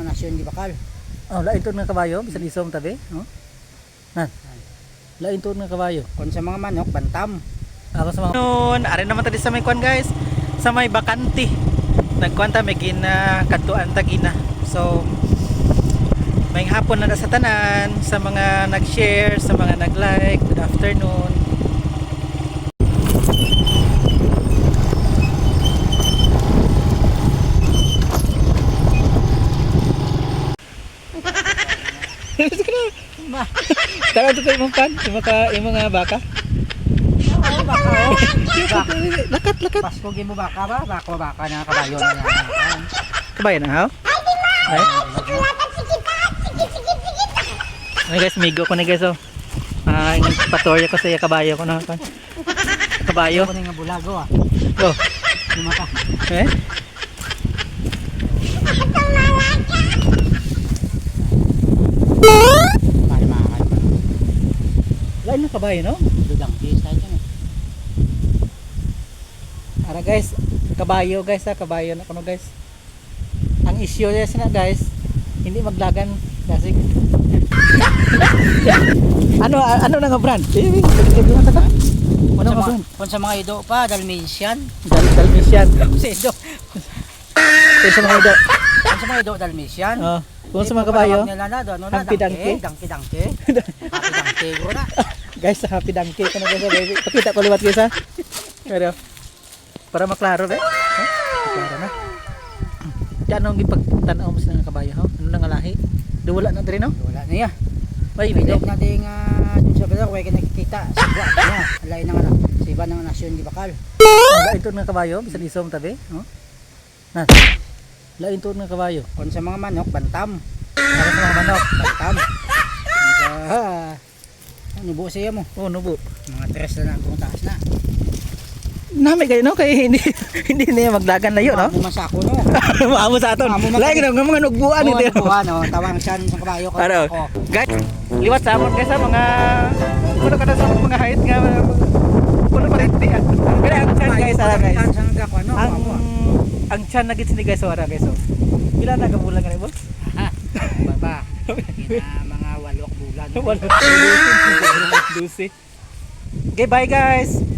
ng nasyon di bakal. Oh, lain to ng kabayo, bisan isom tabi, oh. Nan. Lain to ng kabayo. Kung sa mga manok, bantam. Ako sa mga Noon, ari naman tadi sa may kwan guys. Sa may bakanti. Nagkwanta may gina katuan tagina. So may hapon na sa tanan, sa mga nag-share, sa mga nag-like, good afternoon. Tara to kayo mong kan, yung mga, yung mga baka. Oo, baka. Lakat, lakat. Paskugin mo baka ba? Bako baka na kabayo na yan. Kabayan na, ha? Ay? Ay guys, migo ko na guys, oh. Ah, yung patorya ko sa iya kabayo ko na. kan. Kabayo. Na nga bulago ah. Oh. Lima ka. Eh? Para makakan. Lain na kabayo, no? Dudang case tayo dyan eh. Ara guys, kabayo guys ha, kabayo na kuno guys. Ang issue niya sina guys, hindi maglagan kasi ano ano na nga brand? Eh, eh, eh, ano nga mga, brand? kung sa mga ido pa, Dalmatian. Dal Dalmatian. Sa ido. Kung sa mga ido. Kung sa mga ido, Dalmatian. Oh, kung sa mga kabayo, ano na, Happy Donkey. Dangke, dangke. Na. guys, sa happy donkey ko na guys, baby. Pakita ko liwat guys ha. Pero para maklaro be. Ha? Maklaro na. Diyan ang gipagtanaw mo sa kabayo ha. Ano na nga lahi? Do wala na diri no? Wala na. May May video. dog na din nga dun sa bala, kaya nakikita. Sigwa niya. Alay na nga na. Sa iba ng nasyon di bakal. Lain to ng kabayo, bisan isom tabi. Oh. Nan. Lain to ng kabayo. Kung sa mga manok, bantam. Para sa mga manok. Bantam. Sa... Buo siya mo? Oh, nubo. Mga tres na na kung taas na. Nami kayo no kay hindi hindi niya maglagan layo no. Mga masako no. Maamo sa aton. Kayo. na mga nugbuan ito. po ano, tawang siyan sa kabayo ko. Ano? Guys, liwat sa amon guys ha, mga kuno kada sa mga height nga kuno pa rin di. Kaya ang chan guys ara guys. Ang ano? Ang chan na gits ni guys ora guys. Pila na ka bulan nga boss? Ina mga walok bulan. Wala. Dusi. Okay, bye guys.